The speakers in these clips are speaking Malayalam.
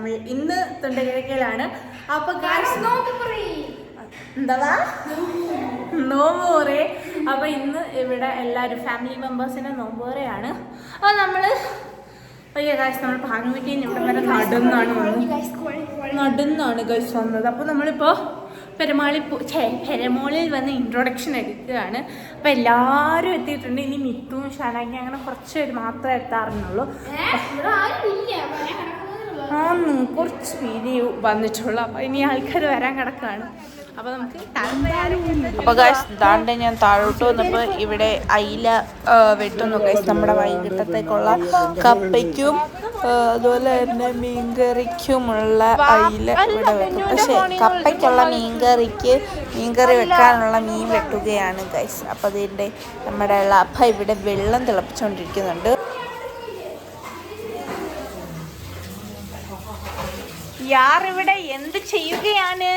നമ്മൾ ഇന്ന് തൊണ്ടകിഴക്കയിലാണ് അപ്പൊ എന്താ? നോമ്പോറേ അപ്പൊ ഇന്ന് ഇവിടെ എല്ലാവരും ഫാമിലി മെമ്പേഴ്സിന്റെ നോമ്പോറയാണ് അപ്പൊ നമ്മൾ അയ്യോ കാശ് നമ്മൾ ഭാനുമറ്റി ഇവിടെ വരെ നടന്നാണ് വന്നത്. നടന്നാണ് ഗൈസ് വന്നത്. അപ്പോൾ നമ്മളിപ്പോൾ പെരുമാളി ഛേ പെരുമോളിൽ വന്ന് ഇൻട്രൊഡക്ഷൻ എടുക്കുകയാണ്. അപ്പോൾ എല്ലാരും എത്തിയിട്ടുണ്ട്. ഇനി മിത്തും ഷാനാക്കി അങ്ങനെ കുറച്ച് പേര് മാത്രമേ എത്താറുള്ളൂ. ആന്ന് കുറച്ച് പേര് വന്നിട്ടുള്ളൂ. അപ്പോൾ ഇനി ആൾക്കാർ വരാൻ കിടക്കുകയാണ് അപ്പോൾ നമുക്ക് അപ്പോൾ ഗൈസ് ദാണ്ട് ഞാൻ താഴോട്ട് വന്നപ്പോൾ ഇവിടെ അയില വെട്ടുന്നു. ഗൈസ് നമ്മുടെ വൈകിട്ടത്തേക്കുള്ള കപ്പയ്ക്കും അതുപോലെ തന്നെ മീൻകറിക്കുമുള്ള അയില ഇവിടെ വെക്കും. പക്ഷേ കപ്പയ്ക്കുള്ള മീൻകറിക്ക് മീൻകറി വെക്കാനുള്ള മീൻ വെട്ടുകയാണ് ഗൈസ് അപ്പോൾ അതിന്റെ നമ്മുടെ ലഭ ഇവിടെ വെള്ളം തിളപ്പിച്ചുകൊണ്ടിരിക്കുന്നുണ്ട്. യാർ ഇവിടെ എന്ത് ചെയ്യുകയാണ്?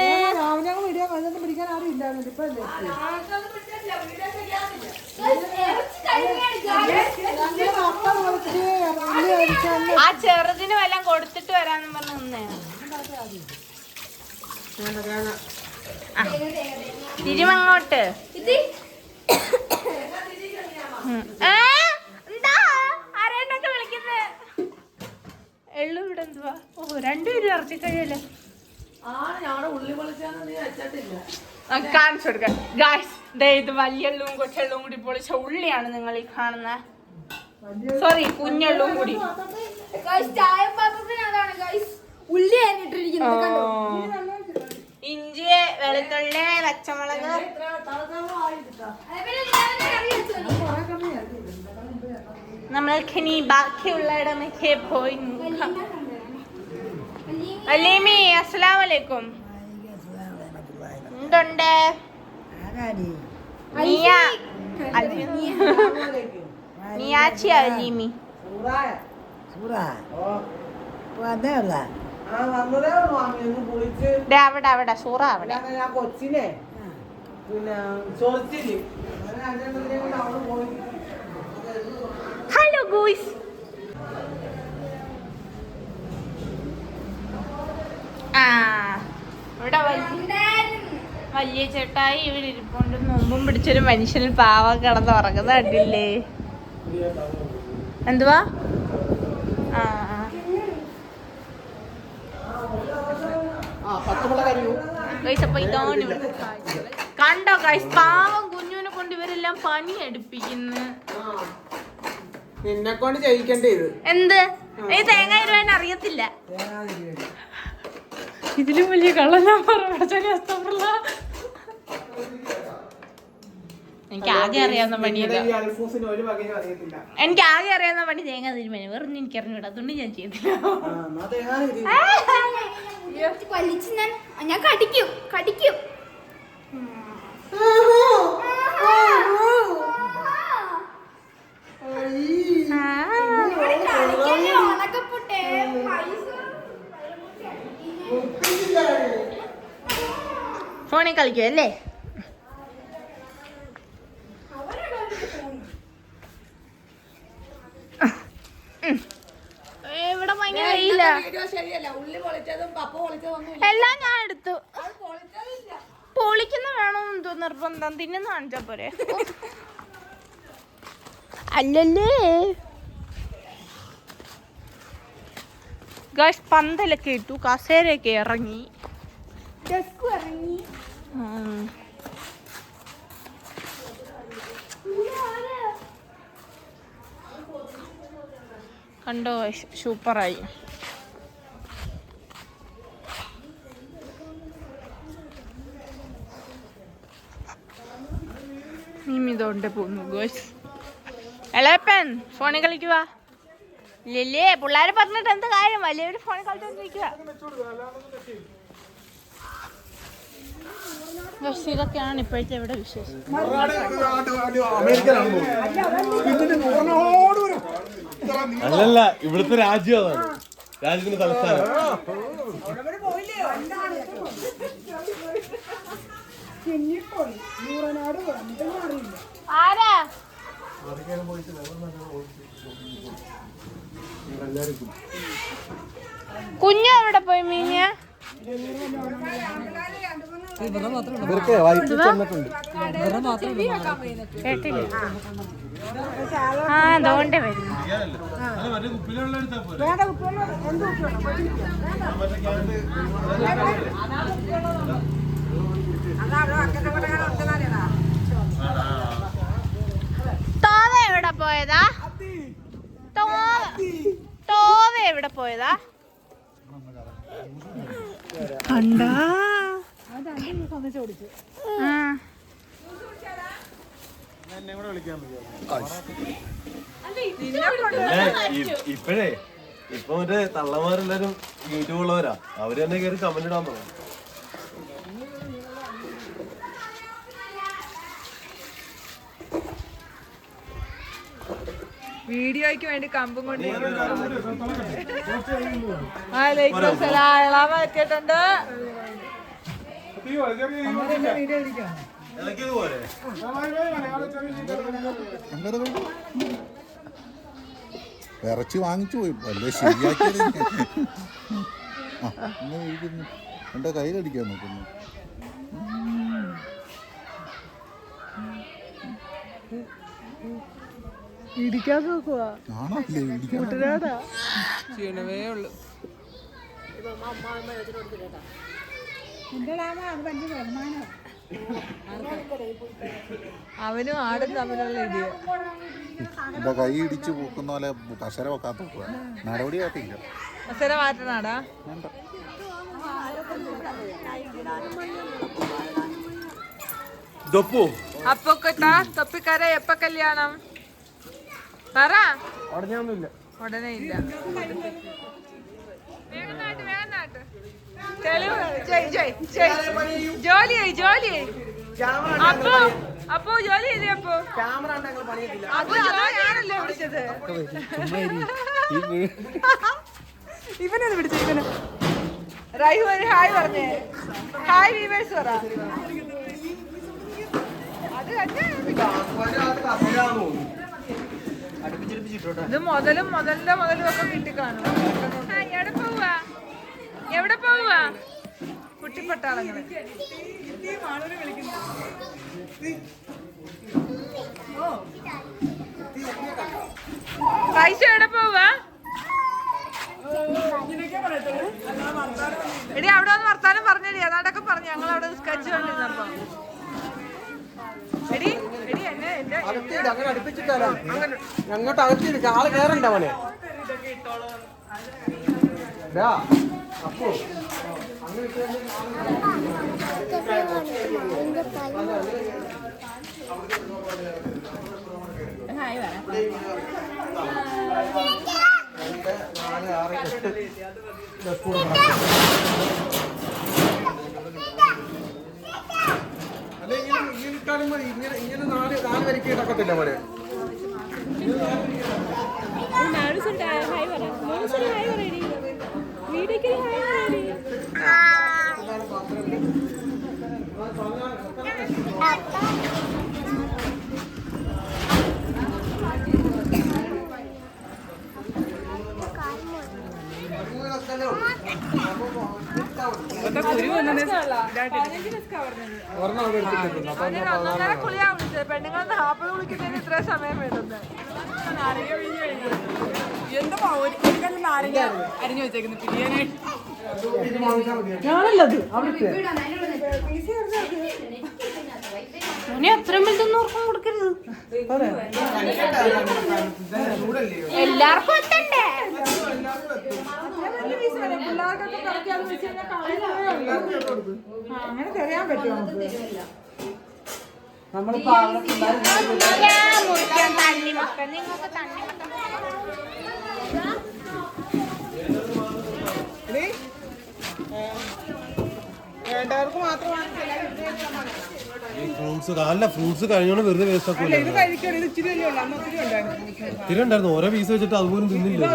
ആ ചെറുതിന് വല്ലതും കൊടുത്തിട്ട് വരാന്ന് പറഞ്ഞു നിന്നേ. തിരുമങ്ങോട്ട്? എന്താ? ആരേണ്ടൊക്കെ വിളിക്കുന്നെ? എള്ളു ഇവിടെ എന്തുവാ ഓ രണ്ടുപേരും ഇറച്ചി കഴിയല്ലേ? കാണിച്ചു കൊടുക്കാം. ഗായ്സ് ദേ ഇത് വലിയെള്ളും കൊച്ചെള്ളും കൂടി പൊളിച്ച ഉള്ളിയാണ് നിങ്ങൾ ഈ കാണുന്ന. സോറി കുഞ്ഞെള്ളും കൂടി. ഉള്ളി ഇഞ്ചി വെളുത്തുള്ളി പച്ചമുളക് അതേപോലെ ഞാൻ കറി വെച്ചു നമ്മൾക്ക് ഇനി ബാക്കിയുള്ള ഇടമൊക്കെ പോയി നോക്കാം. അലീമി അസ്സലാം വലൈക്കും എന്തുണ്ട് മിയ അലി- മിയാച്ചി അലീമി. ദേ അവിടെ അവിടെ. സൂറ അവിടെ. കൊച്ചിനെ. പിന്നെ ആ ഇവിടെ വലിയ ചേട്ടായി ഇവിടെ ഇരിപ്പുണ്ട്. മുമ്പും പിടിച്ചൊരു മനുഷ്യനിൽ പാവ കിടന്ന് ഉറങ്ങുന്ന കണ്ടില്ലേ? എന്തുവാ? ആ അപ്പൊ ഇതാണ് ഇവിടുത്തെ. കണ്ടോ ഗൈസ്? പാവം കുഞ്ഞുവിനെ കൊണ്ട് ഇവരെല്ലാം പണി എടുപ്പിക്കുന്നു നിന്നെ കൊണ്ട് ചെയ്യിക്കണ്ടേ ഇത്. എന്ത്? ഈ തേങ്ങ ഇരുവാൻ അറിയത്തില്ല. ഇതിലും വലിയ കള്ളം ഞാൻ പറഞ്ഞ എനിക്ക് ആകെ അറിയാവുന്ന പണിയല്ല എനിക്ക് ആകെ അറിയാവുന്ന പണി തേങ്ങ തിരുമണി വെറുതെ എനിക്ക് അറിഞ്ഞൂടാ അതുകൊണ്ട് ഞാൻ ചെയ്തില്ല. ഞാൻ കടിക്കും. കടിക്കും ഇവിടെ കളിക്കല്ലേ ഉണക്കപ്പുട്ടേ പൈസ ഫോണിൽ കളിക്കും അല്ലേ? ഇവിടെ ഭയങ്കര വെയില. എല്ലാം ഞാൻ എടുത്തു. പൊളിക്കുന്ന വേണമെന്ന് തോന്നുന്നു നിർബന്ധം. തിന്നുന്ന കാണിച്ചാ പോരെ. അല്ലല്ലേ? ഗാഷ് പന്തലൊക്കെ ഇട്ടു. കസേരയൊക്കെ ഇറങ്ങി. ഡെസ്ക് ഇറങ്ങി കണ്ടോ സൂപ്പറായി. മിമിതോണ്ട് പോന്നു ഫോണിൽ കളിക്കുക ഇല്ലേ പിള്ളേരെ പറഞ്ഞിട്ട് എന്ത് കാര്യം? വലിയൊരു ഫോണിൽ കളിച്ചോണ്ടിരിക്കുക ഇപ്പോഴത്തെ ഇവിടെ വിശേഷം. അല്ലല്ല ഇവിടുത്തെ രാജ്യം അതാണ്. രാജ്യത്തിന്റെ തലസ്ഥാനം. ആരാ? കുഞ്ഞു അവിടെ പോയി മീഞ്ഞ ഇവർക്ക് വൈകിട്ട് ചെന്നിട്ടുണ്ട്. കേട്ടില്ല ആ അതുകൊണ്ടേ പോരെ തോവ എവിടെ പോയതാ? തോവ എവിടെ പോയതാ? കണ്ടാ? ആ. അല്ല, ഇ- ഇപ്പഴേ ഇപ്പൊ മറ്റേ തള്ളമാരെല്ലാരും യൂട്യൂബ് ഉള്ളവരാ. അവർ തന്നെ കയറി കമന്റ് ഇടാൻ തുടങ്ങും വീഡിയോയ്ക്ക് വേണ്ടി കമ്പും കൊണ്ട് വാലേക്കും സലാം. ഇളാമ എത്തിയിട്ടുണ്ട് ഇളക്കിയത് പോലെ. ഇറച്ചി വാങ്ങിച്ചു പോയി. അല്ലേ ശരിയാക്കി എന്റെ കയ്യിലടിക്കാൻ നോക്കുന്നു? ഇടിക്കാൻ നോക്കുവാ. ഉള്ളു. അവനും ആടും തമ്മിലുള്ള ഇടിയ. എന്റെ കൈ ഇടിച്ച് പൂക്കുന്ന പോലെ കസര വെക്കാത്ത നടപടിയായിട്ടില്ല മസര മാറ്റണാടാ? വേണ്ട. ദപ്പു അപ്പൊക്കെട്ടാ തൊപ്പിക്കാരെ എപ്പ കല്യാണം? പറ. ഉടനെയൊന്നുമില്ല. ഉടനെ ഇല്ല. ജോലി ജോലി. അപ്പോ അപ്പോ ജോലി ചെയ്തേ അപ്പോ? വിളിച്ചത്. ഇവനാണ് വിളിച്ചത് ഇവന് റൈഹു ഒരു ഹായ് പറഞ്ഞേ. ഹായ് വീവേഴ്സ് പറ. അത് തന്നെ ഇത് മുതലും മുതലിന്റെ മുതലും ഒക്കെ വീട്ടിൽ കാണും ആ, എവിടെ പോവാ? എവിടെ പോവാ? പൈസ എവിടെ പോവാ? എടി അവിടെ വന്ന് വർത്താനം പറഞ്ഞടി. അതാണ്ടൊക്കെ പറഞ്ഞു. ഞങ്ങൾ അവിടെ സ്കെച്ച് കണ്ടിരുന്നപ്പോ എടി എടി എന്റെ അങ്ങനെ അടുപ്പിച്ചിട്ടാലോ അങ്ങനെ അങ്ങോട്ട് അകത്തിട് ആൾ കേറണ്ട അവനെ. അപ്പോ ആറ്, എട്ട് കൂടെ മതി. ഇങ്ങനെ ഇങ്ങനെ നാല് നാല് വരിക്ക് ഇടക്കത്തില്ല മോനെ. ഒരെണ്ണം അവിടെ പെണ്ണുങ്ങൾ കുളിക്കുന്നതിന് ഇത്ര സമയം എന്താ നാരങ്ങ അരിഞ്ഞു വെച്ചേക്കുന്നു ഞാനല്ലത്. ഇനി അത്രയും വലുതൊന്നും ഓർക്കും കൊടുക്കരുത് എല്ലാവർക്കും പിള്ളേർക്കൊക്കെ വെച്ച് കഴിഞ്ഞാൽ അങ്ങനെ തിരയാൻ പറ്റുമോ നമുക്ക്? നമ്മളിപ്പോ അവിടെ വേണ്ടവർക്ക് മാത്രമാണ് ഫ്രൂട്ട്സ് അല്ല ഫ്രൂട്ട്സ് കഴിഞ്ഞോണ്ട് വെറുതെ വേസ്റ്റ് ആക്കൂല ഇത് കഴിക്കണം ഇത് ഇച്ചിരി ഉണ്ടായിരുന്നു. ഓരോ പീസ് വെച്ചിട്ട് അതുപോലും തിന്നില്ല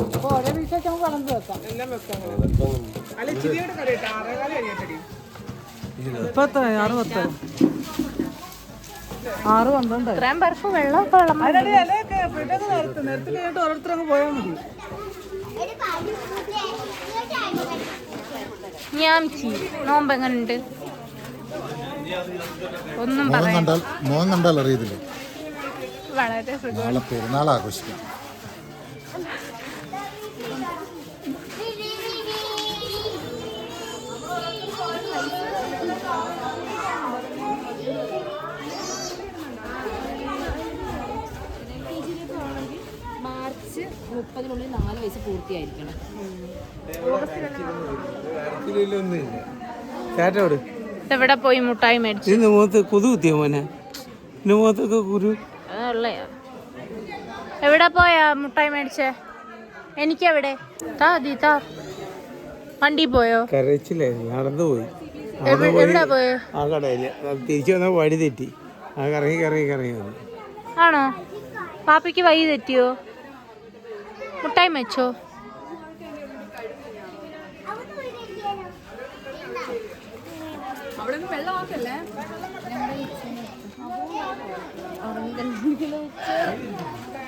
ഓരോ നമുക്ക് വെക്കാം. എല്ലാം വെക്കാം. അല്ല ആറേകാലം ഇപ്പൊ എത്ര ആറ് പത്ത്? ആറ് പന്ത്രണ്ട്? ഇത്രയും പേർക്ക് വെള്ളം അതിനടി ഇലയൊക്കെ പെട്ടെന്ന് നിർത്ത് നിർത്തി കഴിഞ്ഞിട്ട് ഓരോരുത്തർ അങ്ങ് പോയാൽ മതി. ഞാൻ നോമ്പ് എങ്ങനുണ്ട്? ഒന്നും പറയാൻ കണ്ടാൽ മോൻ കണ്ടാൽ അറിയത്തില്ല. വളരെ സുഖം. നാളെ പെരുന്നാൾ ആഘോഷിക്കാം മുപ്പതിനുള്ളിൽ നാല് വയസ്സ് പൂർത്തിയായിരിക്കണം. എവിടെ? പോയി മുട്ടായി മേടിച്ചു? ഇന്ന് മുഖത്ത് കൊതു കുത്തിയ മോനെ? ഇന്ന് മുഖത്തൊക്കെ കുരു എവിടെ പോയാ മുട്ടായി മേടിച്ചേ? എനിക്കെവിടെ? താ ദീ താ. വണ്ടി പോയോ? കരച്ചില്ലേ നടന്നു പോയി. എവിടെ- എവിടാ പോയോ? ആ കടയിൽ. തിരിച്ചു വന്ന വഴി തെറ്റി. ആ കറങ്ങി കറങ്ങി കറങ്ങി വന്നു. ആണോ? പാപ്പയ്ക്ക് വഴി തെറ്റിയോ? മുട്ടായി മേച്ചോ?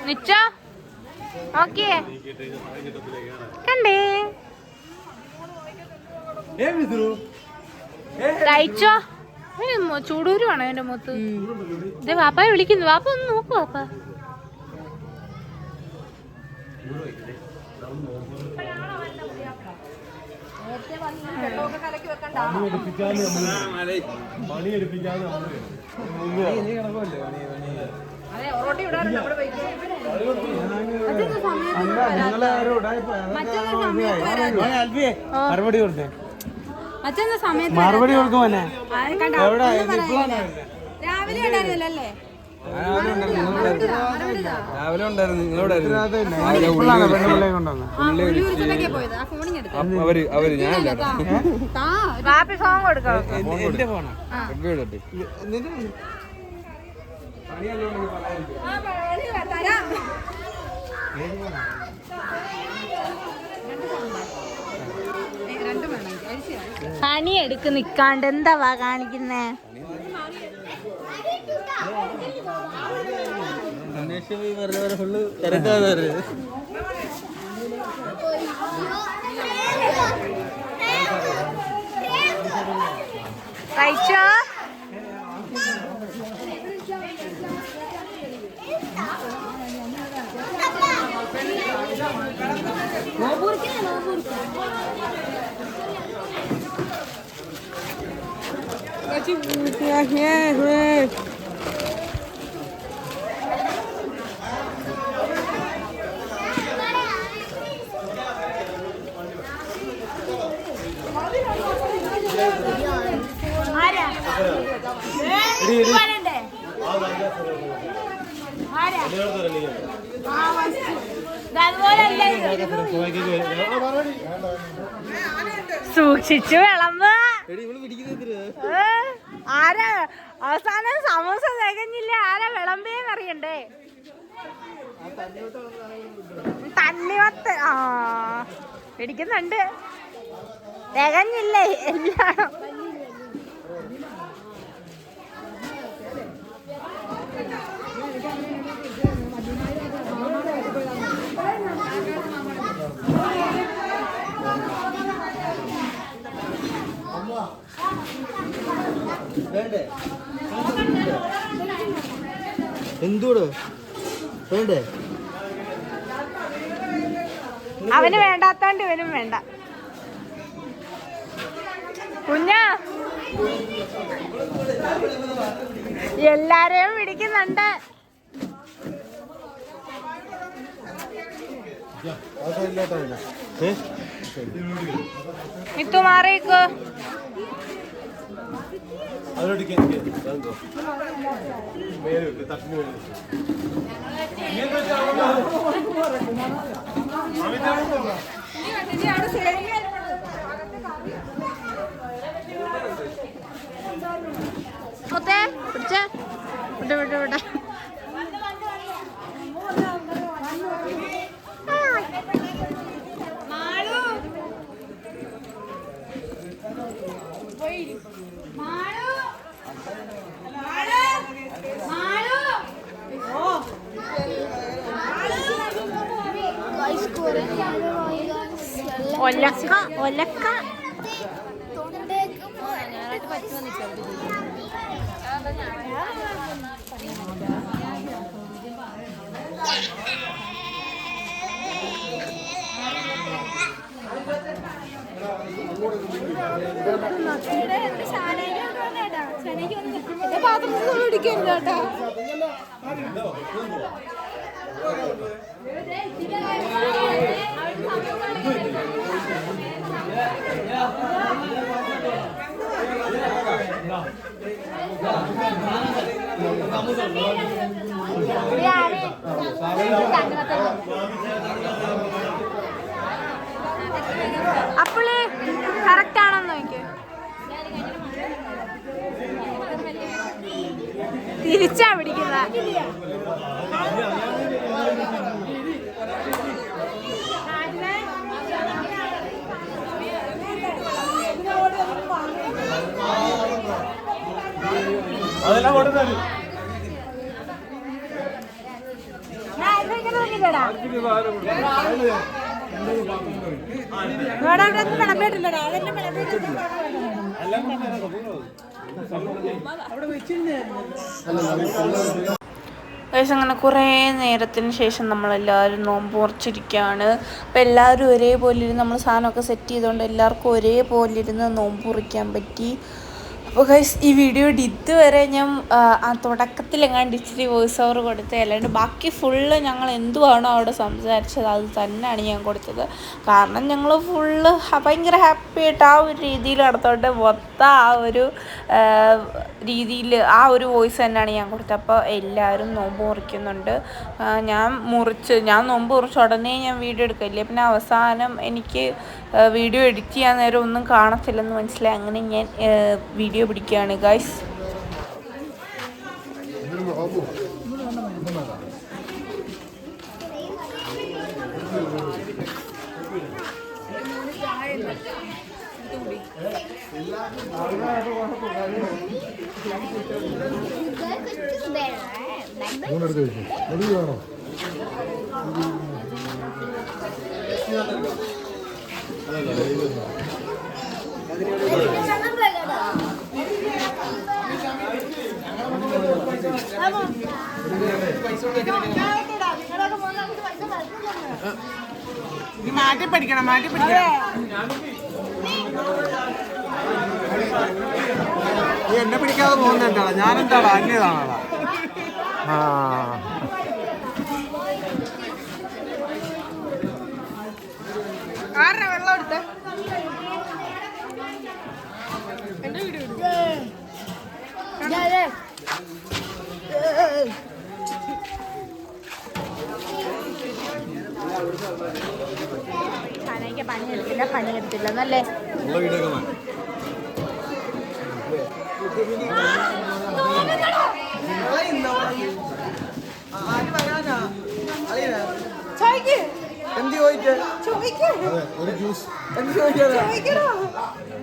നിച്ചോ ഓക്കേ കണ്ടേ കഴിച്ചോ ചൂടൂരുവാണോ എന്റെ മുത്ത് ഇത് വാപ്പായെ വിളിക്കുന്നു. വാപ്പ ഒന്ന് നോക്കു വാപ്പ. പണിയെടുപ്പിക്കാതെ മറുപടി കൊടുത്തേ? മറുപടി കൊടുക്കും? എവിടെ? രാവിലെ ഉണ്ടായിരുന്നല്ലോ രാവിലെ ഉണ്ടായിരുന്നു നിങ്ങളോടായിരുന്നു അവർ അവർ ഞാനല്ല. പണി എടുക്ക് നിക്കാണ്ട് എന്താ കാണിക്കുന്നേ കഴിച്ചോ ആരാ വരണ്ടേ ഫുള്ള് ആ, വസ്തു. Yeah, yeah, ഇത്. സൂക്ഷിച്ചു വിളമ്പ. ആരാ? അവസാനം സമൂസ തികഞ്ഞില്ല. ആരാ വിളമ്പേന്ന് അറിയണ്ടേ? തണ്ണിമത്ത് ആ പിടിക്കുന്നുണ്ട്. തികഞ്ഞില്ലേ? എല്ലാം എന്തോട് വേണ്ടേ? അവന് വേണ്ടാത്തോണ്ട് ഇവനും വേണ്ട. കുഞ്ഞാ. എല്ലാരെയും പിടിക്കുന്നുണ്ട് ഇത്തു മാറിക്കോ അവിടെ മേലെ വെക്ക് തട്ടിന് മേലെ വെക്ക്. മുത്തേ പിടിച്ചേ. വിട്ട് വിട്ട് പറ്റുമെന്ന് Guys, kurang ada ഒലക്ക ഒലക്ക അപ്പോൾ കറക്റ്റ് ആണെന്ന് നോക്കിയോ തിരിച്ചാ പിടിക്കുന്ന. അതെല്ലാം കൊണ്ടുതരും ഗൈസ് അങ്ങനെ കുറേ നേരത്തിന് ശേഷം നമ്മളെല്ലാവരും നോമ്പ് മുറിച്ചിരിക്കുകയാണ് അപ്പോൾ എല്ലാവരും ഒരേപോലെ ഇരുന്ന് നമ്മൾ സാധനമൊക്കെ സെറ്റ് ചെയ്തുകൊണ്ട് എല്ലാവർക്കും ഒരേപോലെ ഇരുന്ന് നോമ്പ് മുറിക്കാൻ പറ്റി. അപ്പോൾ ഗൈസ് ഈ വീഡിയോയുടെ ഇതുവരെ ഞാൻ ആ, തുടക്കത്തിൽ എങ്ങാണ്ട് ഇച്ചിരി വോയിസ് ഓവർ കൊടുത്തത് അല്ലാണ്ട് ബാക്കി ഫുള്ള് ഞങ്ങൾ എന്തുവാണോ അവിടെ സംസാരിച്ചത് അത് തന്നെയാണ് ഞാൻ കൊടുത്തത്. കാരണം ഞങ്ങൾ ഫുള്ള് ഭയങ്കര ഹാപ്പി ആയിട്ട് ആ ഒരു രീതിയിൽ നടത്തോണ്ട് മൊത്തം ആ ഒരു രീതിയിൽ ആ ഒരു വോയിസ് തന്നെയാണ് ഞാൻ കൊടുത്തത്. അപ്പോൾ എല്ലാവരും നോമ്പ് മുറിക്കുന്നുണ്ട്. ഞാൻ മുറിച്ച് ഞാൻ നോമ്പ് മുറിച്ച് ഉടനെ ഞാൻ വീഡിയോ എടുക്കില്ലേ? പിന്നെ അവസാനം എനിക്ക് വീഡിയോ എഡിറ്റ് ചെയ്യാൻ നേരം ഒന്നും കാണത്തില്ലെന്ന് മനസ്സിലായി. അങ്ങനെ ഞാൻ വീഡിയോ പിടിക്കുകയാണ് ഗൈസ് മൂന്നെടുത്ത് കഴിച്ചു അത് വേണോ നീ മാറ്റി പഠിക്കണം മാറ്റി പഠിക്കണം നീ എന്നെ പിടിക്കാതെ പോകുന്നതാണോ എന്താടാ അന്യതാണോടാ? ആ ആരുടെ വെള്ളം എടുത്ത് എന്റെ വീഡിയോ എനിക്ക് പണിയെടുത്തില്ല പണിയെടുത്തില്ല എന്നല്ലേ ഉള്ള വീഡിയോ ഒക്കെ മാറ്റി ആര് വരാനാ അറിയാ എന്ത് പണിയെടുത്തില്ല. എന്നല്ലേ?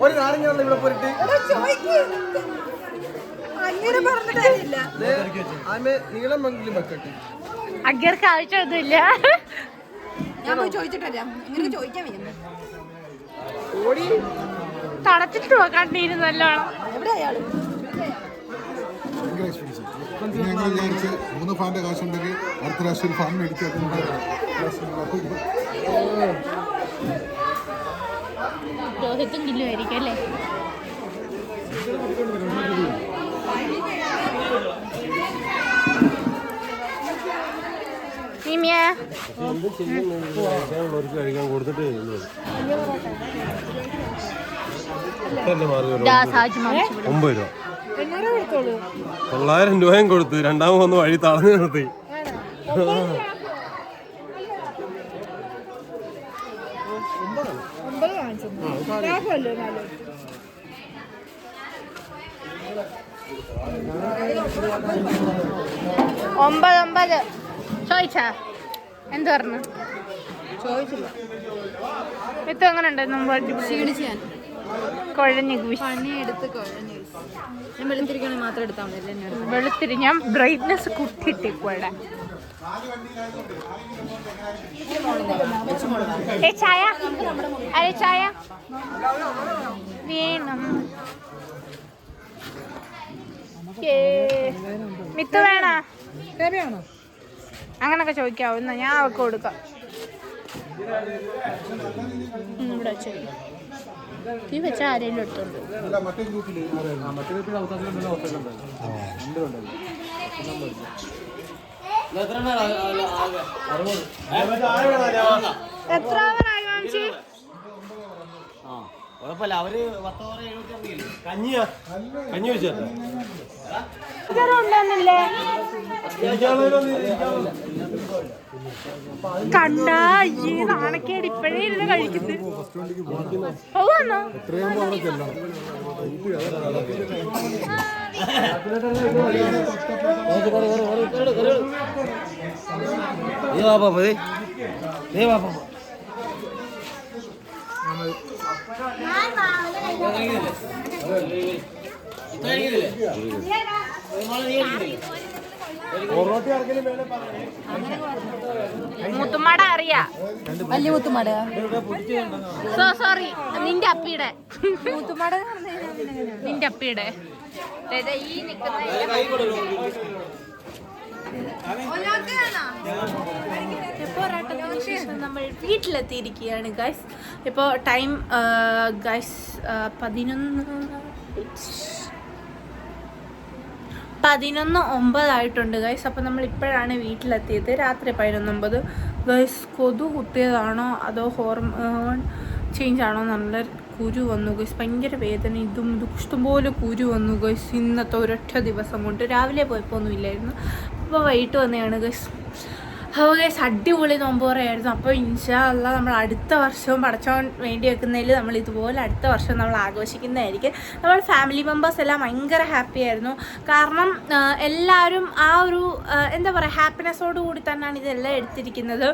ഒരു നാരങ്ങ വെള്ളം ഇവിടെ പോയിട്ട് അങ്ങനെ നീളം വെങ്കിലും വെക്കട്ടെ. അഗ്ഗർക്ക് ആവശ്യമൊന്നുമില്ല. ഞാൻ പോയി ചോദിച്ചിട്ടില്ല. എങ്ങനെ ചോദിക്കാൻ ഓടി. തടച്ചിട്ട് നോക്കാണ്ടിരുന്നു നല്ലോണം. എവിടെ അയാൾ? ഭയങ്കര എക്സ്പെൻസീവ് പിന്നെ ഞങ്ങൾ വിചാരിച്ച് മൂന്ന് ഫാന്റെ കാശുണ്ടെങ്കിൽ അടുത്ത പ്രാവശ്യം ഫാൻ മേടിക്കുക രോഹിത്തും കില്ലുമായിരിക്കും അല്ലേ? ഒമ്പത് രൂപ. തൊള്ളായിരം രൂപയും കൊടുത്ത് രണ്ടാമത് വന്ന് വഴി തളഞ്ഞു നിർത്തി. ഒമ്പത് ഒമ്പത്. ചോദിച്ചാ? എന്ത് പറഞ്ഞു? ചോദിച്ചില്ല. ഇത് എങ്ങനെ ഉണ്ടായിരുന്നു ക്ഷീണിച്ച് ഞാൻ. കുഴഞ്ഞു പണിയെടുത്ത് കുഴഞ്ഞു ഞാൻ വെളുത്തിരിക്കണേ മാത്രം എടുത്താൽ മതി വെളുത്തിരി. ഞാൻ ബ്രൈറ്റ്നെസ് കുത്തിയിട്ട് ഇവിടെ ഏ ചായ? അരെ ചായ. വേണം. മിത്തു വേണോ? അങ്ങനൊക്കെ ചോദിക്കാവോ എന്നാ ഞാൻ അവർക്ക് കൊടുക്കാം ഇവിടെ വെച്ചേക്ക്. ഈ വെച്ച ആരെങ്കിലും എടുത്തോണ്ട് എത്ര കുഴപ്പമില്ല. അവർ പത്തോറ എഴുപത്തി കഞ്ഞിയാ? കഞ്ഞി വെച്ചോ കണ്ടാ ഈ നാണക്കേട് ഇപ്പഴേ ഇരുന്ന് കഴിക്കുന്നത് ചെല്ലണം നീ വാപ്പാ നീ വാപ്പാ മുത്തുമാട അറിയാ വലിയ മുത്തുമാട സോ സോറി നിന്റെ അപ്പിയുടെ. മുത്തുമാട നിന്റെ അപ്പിയുടെ. ദേ, ദേ, നിൽക്കുന്ന നമ്മൾ വീട്ടിലെത്തിയിരിക്കുകയാണ് ഗൈസ് ഇപ്പോൾ ടൈം ഗൈസ് പതിനൊന്ന് പതിനൊന്ന് ഒമ്പതായിട്ടുണ്ട് ഗൈസ് അപ്പോൾ നമ്മൾ ഇപ്പോഴാണ് വീട്ടിലെത്തിയത്. രാത്രി പതിനൊന്നൊമ്പത് ഗൈസ് കൊതു കുത്തിയതാണോ? അതോ ഹോർമോൺ ചേഞ്ച് ആണോ? നല്ല കുരു വന്നു ഗൈസ് ഭയങ്കര വേദന. ഇതും ഇതും ഇഷ്ടംപോലെ കുരു വന്നു ഗൈസ് ഇന്നത്തെ ഒരൊറ്റ ദിവസം കൊണ്ട്. രാവിലെ പോയപ്പോൾ ഒന്നും ഇല്ലായിരുന്നു അപ്പോൾ വൈകിട്ട് വന്നതാണ് ഗൈസ് അപ്പോൾ ഗൈസ് അടിപൊളി നോമ്പോറയായിരുന്നു അപ്പോൾ ഇൻഷാ അല്ല നമ്മൾ അടുത്ത വർഷവും പടച്ചോൻ വേണ്ടി വെക്കുന്നതിൽ നമ്മൾ ഇതുപോലെ അടുത്ത വർഷം നമ്മൾ ആഘോഷിക്കുന്നതായിരിക്കും. നമ്മൾ ഫാമിലി മെമ്പേഴ്സ് എല്ലാം ഭയങ്കര ഹാപ്പി ആയിരുന്നു. കാരണം എല്ലാവരും ആ ഒരു എന്താ പറയുക ഹാപ്പിനെസ്സോട് കൂടി തന്നെയാണ് ഇതെല്ലാം എടുത്തിരിക്കുന്നത്.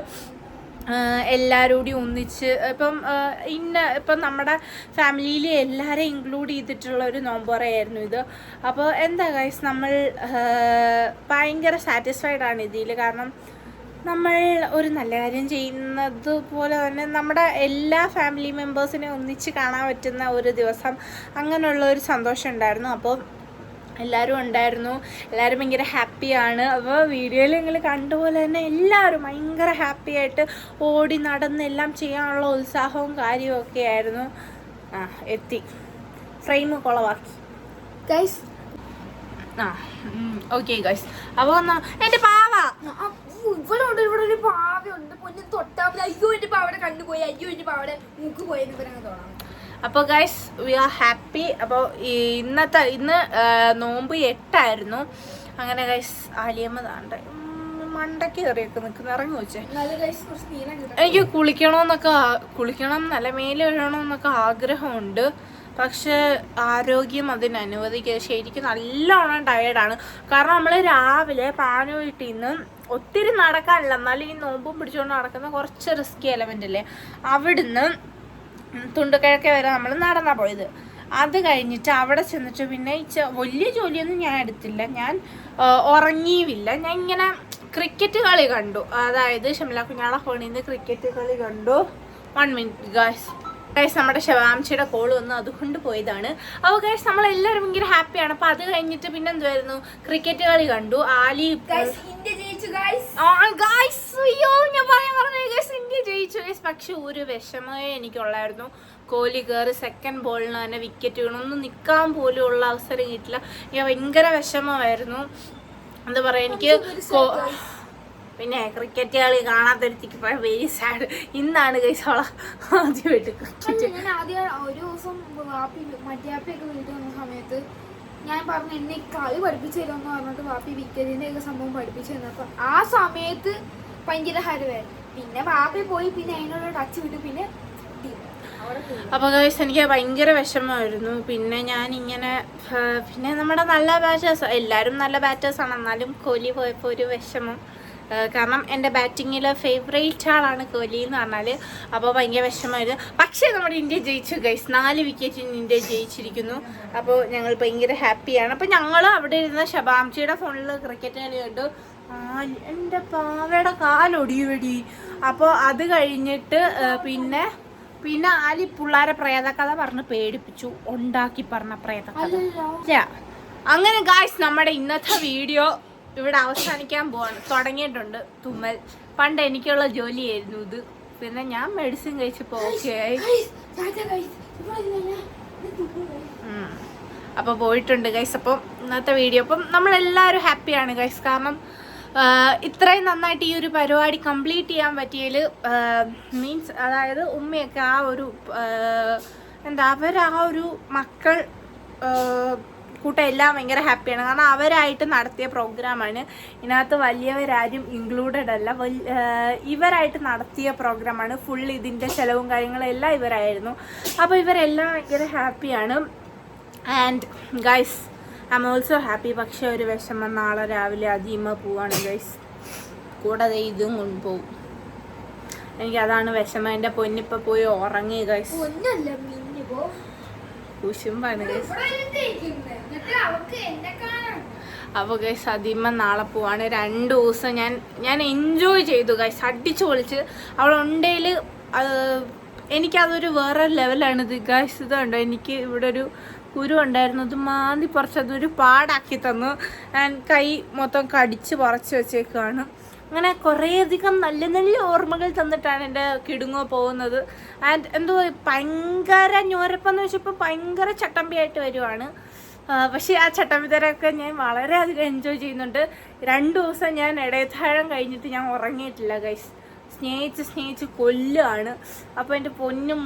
എല്ലാവരും കൂടി ഒന്നിച്ച് ഇപ്പം ഇന്ന ഇപ്പം നമ്മുടെ ഫാമിലിയിൽ എല്ലാവരെയും ഇൻക്ലൂഡ് ചെയ്തിട്ടുള്ള ഒരു നോമ്പോറയായിരുന്നു ഇത്. അപ്പോൾ എന്താ ഗൈസ് നമ്മൾ ഭയങ്കര സാറ്റിസ്ഫൈഡ് ആണ് ഇതിൽ കാരണം നമ്മൾ ഒരു നല്ല കാര്യം ചെയ്യുന്നത് പോലെ തന്നെ നമ്മുടെ എല്ലാ ഫാമിലി മെമ്പേഴ്സിനെ ഒന്നിച്ച് കാണാൻ പറ്റുന്ന ഒരു ദിവസം അങ്ങനെയുള്ള ഒരു സന്തോഷം ഉണ്ടായിരുന്നു. അപ്പോൾ എല്ലാവരും ഉണ്ടായിരുന്നു. എല്ലാവരും ഭയങ്കര ഹാപ്പിയാണ് അപ്പോൾ വീഡിയോയിൽ നിങ്ങൾ കണ്ടുപോലെ തന്നെ എല്ലാവരും ഭയങ്കര ഹാപ്പി ആയിട്ട് ഓടി നടന്ന് എല്ലാം ചെയ്യാനുള്ള ഉത്സാഹവും കാര്യവും ഒക്കെ ആയിരുന്നു. ആ എത്തി. ഫ്രെയിം കുളവാക്കി. ഗൈസ് ആ ഓക്കെ ഗൈസ് അപ്പോൾ ഒന്ന് എന്റെ പാവ. ഇവിടെ ഉണ്ട് ഇവിടെ ഒരു പാവയുണ്ട്. പൊന്നു തൊട്ടാ അയ്യോ എന്റെ പാവയുടെ കണ്ടുപോയി അയ്യോ എന്റെ പാവയുടെ മൂക്ക് പോയി എന്ന് തോന്നാം അപ്പോൾ ഗൈസ് വി ആർ ഹാപ്പി അപ്പോൾ ഇന്നത്തെ ഇന്ന് നോമ്പ് എട്ടായിരുന്നു. അങ്ങനെ ഗൈസ് ആലിയമ്മ താണ്ട് ഉം, മണ്ടയ്ക്ക് കയറിയൊക്കെ നിൽക്കുന്ന. ഇറങ്ങി വെച്ചേ എനിക്ക് കുളിക്കണമെന്നൊക്കെ കുളിക്കണം നല്ല മേലെ വരണമെന്നൊക്കെ ആഗ്രഹമുണ്ട്. പക്ഷെ ആരോഗ്യം അതിന് അനുവദിക്കുക. ശരിക്കും നല്ലോണം ടയേർഡാണ് കാരണം നമ്മൾ രാവിലെ പാനു വീട്ടിൽ നിന്ന് ഒത്തിരി നടക്കാനില്ല. എന്നാലും ഈ നോമ്പും പിടിച്ചുകൊണ്ട് നടക്കുന്ന കുറച്ച് റിസ്കി എലമെന്റ് അല്ലേ അവിടുന്ന് തുണ്ടുകിഴക്കെ വരെ നമ്മൾ നടന്നാ പോയത്. അത് കഴിഞ്ഞിട്ട് അവിടെ ചെന്നിട്ട് പിന്നെ ഈ വലിയ ജോലിയൊന്നും ഞാൻ എടുത്തില്ല. ഞാൻ ഉറങ്ങിയുമില്ല ഞാൻ ഇങ്ങനെ ക്രിക്കറ്റ് കളി കണ്ടു. അതായത് ഷംല കുഞ്ഞാളെ ഫോണിൽ നിന്ന് ക്രിക്കറ്റ് കളി കണ്ടു. വൺ മിനിറ്റ് ഗായ്സ് ഗൈസ് നമ്മുടെ ശിവാംശിയുടെ കോൾ വന്നു. അതുകൊണ്ട് പോയതാണ്. അപ്പോൾ ഗൈസ് നമ്മളെല്ലാവരും ഭയങ്കര ഹാപ്പിയാണ് അപ്പോൾ അത് കഴിഞ്ഞിട്ട് പിന്നെ എന്തുവായിരുന്നു ക്രിക്കറ്റ് കളി കണ്ടു. ആലി ഇന്ത്യ ജയിച്ചു ഗൈസ് അയ്യോ ഞാൻ പറയാൻ പറഞ്ഞു ഗൈസ് ഇന്ത്യ ജയിച്ചു ഗൈസ് പക്ഷെ ഒരു വിഷമമേ എനിക്കുള്ളായിരുന്നു. കോഹ്ലി കയറി സെക്കൻഡ് ബോളിന് തന്നെ വിക്കറ്റ് വീണു. ഒന്നും നിൽക്കാൻ പോലും ഉള്ള അവസരം കിട്ടില്ല. ഞാൻ ഭയങ്കര വിഷമമായിരുന്നു. എന്താ പറയുക എനിക്ക് പിന്നെ ക്രിക്കറ്റ് കളി കാണാത്തൊരുത്തിക്ക് വെരി സാഡ് ഇന്നാണ് അവളെ ആദ്യമായിട്ട് ക്രിക്കറ്റ് ഞാൻ ആദ്യം ഒരു ദിവസം വാപ്പി മറ്റേപ്പിയൊക്കെ വീട്ടിൽ വന്ന സമയത്ത് ഞാൻ പറഞ്ഞു എന്നെ കളി പഠിപ്പിച്ചു തരുമെന്ന് പറഞ്ഞിട്ട് വാപ്പി വിക്കറ്റിന്റെ ഒക്കെ സംഭവം പഠിപ്പിച്ചു തന്നപ്പോ ആ സമയത്ത് ഭയങ്കര ഹരവായിരുന്നു പിന്നെ വാപ്പി പോയി പിന്നെ അതിനുള്ള ടച്ച് വിട്ടു പിന്നെ അപ്പൊ അപ്പോൾ ഗൈസ് എനിക്ക് ഭയങ്കര വിഷമമായിരുന്നു. പിന്നെ ഞാൻ ഇങ്ങനെ പിന്നെ നമ്മുടെ നല്ല ബാറ്റേഴ്സ് എല്ലാവരും നല്ല ബാറ്റേഴ്സ് ആണ്. എന്നാലും കോഹ്ലി പോയപ്പോൾ ഒരു വിഷമം. കാരണം എന്റെ ബാറ്റിങ്ങിൽ ഫേവറേറ്റ് ആളാണ് കോഹ്ലി എന്ന് പറഞ്ഞാൽ അപ്പോൾ ഭയങ്കര വിഷമമായിരുന്നു. പക്ഷേ നമ്മുടെ ഇന്ത്യ ജയിച്ചു ഗൈസ് നാല് വിക്കറ്റിന് ഇന്ത്യ ജയിച്ചിരിക്കുന്നു. അപ്പോൾ ഞങ്ങൾ ഭയങ്കര ഹാപ്പിയാണ് അപ്പോൾ ഞങ്ങൾ അവിടെ ഇരുന്ന ശബാംജിയുടെ ഫോണിൽ ക്രിക്കറ്റ് കളി കണ്ടു. എന്റെ പാവയുടെ കാലൊടിയുവടി. അപ്പോൾ അത് കഴിഞ്ഞിട്ട് പിന്നെ പിന്നെ ആലി പിള്ളേരെ പ്രേതകഥ പറഞ്ഞ് പേടിപ്പിച്ചു. ഉണ്ടാക്കി പറഞ്ഞ പ്രേതകഥ. അങ്ങനെ ഗായ്സ് നമ്മുടെ ഇന്നത്തെ വീഡിയോ ഇവിടെ അവസാനിക്കാൻ പോവാണ്. തുടങ്ങിയിട്ടുണ്ട് തുമ്മൽ. പണ്ട് എനിക്കുള്ള ജോലിയായിരുന്നു ഇത്. പിന്നെ ഞാൻ മെഡിസിൻ കഴിച്ചപ്പോൾ ഓക്കെ ആയി. ഉം. അപ്പൊ പോയിട്ടുണ്ട് ഗൈസ് അപ്പം ഇന്നത്തെ വീഡിയോ അപ്പം നമ്മളെല്ലാവരും ഹാപ്പിയാണ് ഗൈസ് കാരണം ഇത്രയും നന്നായിട്ട് ഈ ഒരു പരിപാടി കംപ്ലീറ്റ് ചെയ്യാൻ പറ്റിയതിൽ മീൻസ് അതായത് ഉമ്മയൊക്കെ ആ ഒരു എന്താ അവർ ആ ഒരു മക്കൾ കൂട്ടം എല്ലാം ഭയങ്കര ഹാപ്പിയാണ് കാരണം അവരായിട്ട് നടത്തിയ പ്രോഗ്രാമാണ് ഇതിനകത്ത് വലിയവരാരും ഇൻക്ലൂഡഡ് അല്ല. ഇവരായിട്ട് നടത്തിയ പ്രോഗ്രാമാണ് ഫുൾ ഇതിന്റെ ചിലവും കാര്യങ്ങളും എല്ലാം ഇവരായിരുന്നു. അപ്പോൾ ഇവരെല്ലാം ഭയങ്കര ഹാപ്പിയാണ് and guys I'm also happy പക്ഷേ ഒരു വിഷമം. നാളെ രാവിലെ അധീമ പോവാണ് ഗൈസ് കൂടാതെ ഇതും കൊണ്ടുപോകും. എനിക്ക് അതാണ് വിഷമം. എന്റെ പൊന്നിപ്പോൾ പോയി ഉറങ്ങി ഗൈസ് കുശുമ്പാണ് ഗൈസ് അതിമ്മ നാളെ പോവാണ്. രണ്ട് ദിവസം ഞാൻ ഞാൻ എൻജോയ് ചെയ്തു ഗൈസ് അടിച്ചു പൊളിച്ച്. അവളുണ്ടേൽ എനിക്കതൊരു വേറെ ലെവലാണ് ഇത് ഗൈസ് ഇതുണ്ട് എനിക്ക് ഇവിടെ ഒരു കുരു ഉണ്ടായിരുന്നു. അത് മാന്തി പറിച്ച് അതൊരു പാടാക്കി തന്നു. ഞാൻ കൈ മൊത്തം കടിച്ച് പറിച്ച് വെച്ചേക്കാണ് അങ്ങനെ കുറേയധികം നല്ല നല്ല ഓർമ്മകൾ തന്നിട്ടാണ് എന്റെ കിടുങ്ങോ പോകുന്നത്. ആൻഡ് എന്തോ ഭയങ്കര ഞോരപ്പെന്ന് വെച്ചപ്പോൾ ഭയങ്കര ചട്ടമ്പിയായിട്ട് വരുവാണ്. പക്ഷേ ആ ചട്ടമ്പിതരൊക്കെ ഞാൻ വളരെയധികം എൻജോയ് ചെയ്യുന്നുണ്ട്. രണ്ട് ദിവസം ഞാൻ ഇടയത്താഴം കഴിഞ്ഞിട്ട് ഞാൻ ഉറങ്ങിയിട്ടില്ല ഗൈസ് സ്നേഹിച്ച് സ്നേഹിച്ച് കൊല്ലുകയാണ് അപ്പോൾ എന്റെ പൊന്നും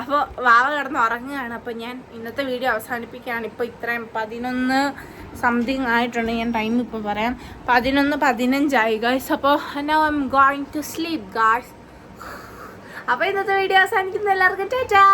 അപ്പോൾ വാവ കിടന്ന് ഉറങ്ങുകയാണ്. അപ്പോൾ ഞാൻ ഇന്നത്തെ വീഡിയോ അവസാനിപ്പിക്കുകയാണ്. ഇപ്പോൾ ഇത്രയും പതിനൊന്ന് സംതിങ് ആയിട്ടുണ്ട്. ഞാൻ ടൈം ഇപ്പോൾ പറയാം. പതിനൊന്ന് പതിനഞ്ചായി ഗായ്സ് അപ്പോൾ now I'm going to sleep guys അപ്പോൾ ഇന്നത്തെ വീഡിയോ അവസാനിക്കുന്ന എല്ലാവർക്കും ടാറ്റാ!